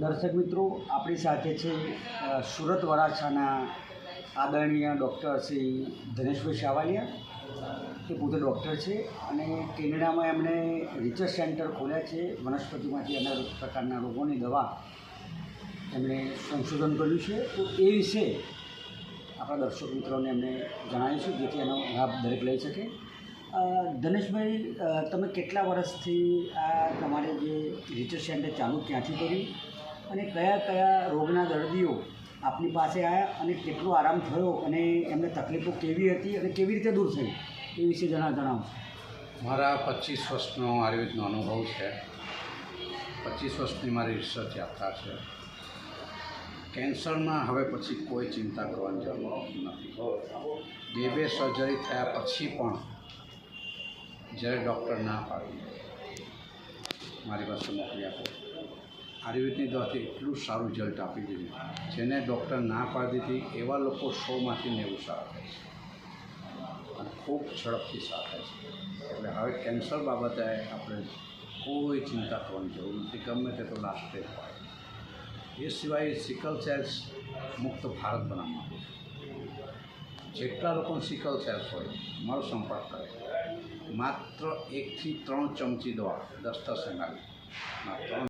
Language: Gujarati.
દર્શક મિત્રો, આપણી સાથે છે સુરત વરાછાના આદરણીય ડૉક્ટર શ્રી ધનેશભાઈ શાવાલિયા તે પોતે ડૉક્ટર છે અને કેનેડામાં એમણે રિસર્ચ સેન્ટર ખોલ્યા છે. વનસ્પતિમાંથી અનેક પ્રકારના રોગોની દવા એમણે સંશોધન કર્યું છે. તો એ વિશે આપણા દર્શક મિત્રોને એમને જણાવીશું, જેથી એનો લાભ દરેક લઈ શકે. ધનેશભાઈ તમે કેટલા વર્ષથી આ તમારે જે રિસર્ચ સેન્ટર ચાલુ ક્યાંથી કર્યું અને કયા કયા રોગના દર્દીઓ આપની પાસે આવ્યા અને કેટલો આરામ થયો અને એમને તકલીફો કેવી હતી અને કેવી રીતે દૂર થઈ એ વિશે જણા જણાવો મારા પચીસ વર્ષનો આયુર્વેદનો અનુભવ છે. પચીસ વર્ષની મારી રિસર્ચ યાત્રા છે. કેન્સરમાં હવે પછી કોઈ ચિંતા કરવાની જરૂર નથી. બે બે સર્જરી થયા પછી પણ જ્યારે ડૉક્ટર ના પાડી. મારી પાસે મોકલી આપો. આયુર્વેદની દવાથી એટલું સારું રિઝલ્ટ આપી દીધું. જેને ડૉક્ટર ના પાડી દીધી, એવા લોકો સોમાંથી નેવું સારા થાય છે. અને ખૂબ ઝડપથી સારા થાય છે. એટલે હવે કેન્સર બાબતે આપણે કોઈ ચિંતા કરવાની જરૂર નથી. ગમે તે તો લાસ્ટ સ્ટેપ હોય. એ સિવાય સિકલ સેલ્સ મુક્ત ભારત બનાવવા માંગુ છું. જેટલા લોકોને સિકલ સેલ હોય મારો સંપર્ક કરે માત્ર એકથી ત્રણ ચમચી દવા દસ દસ એમએલ ત્રણ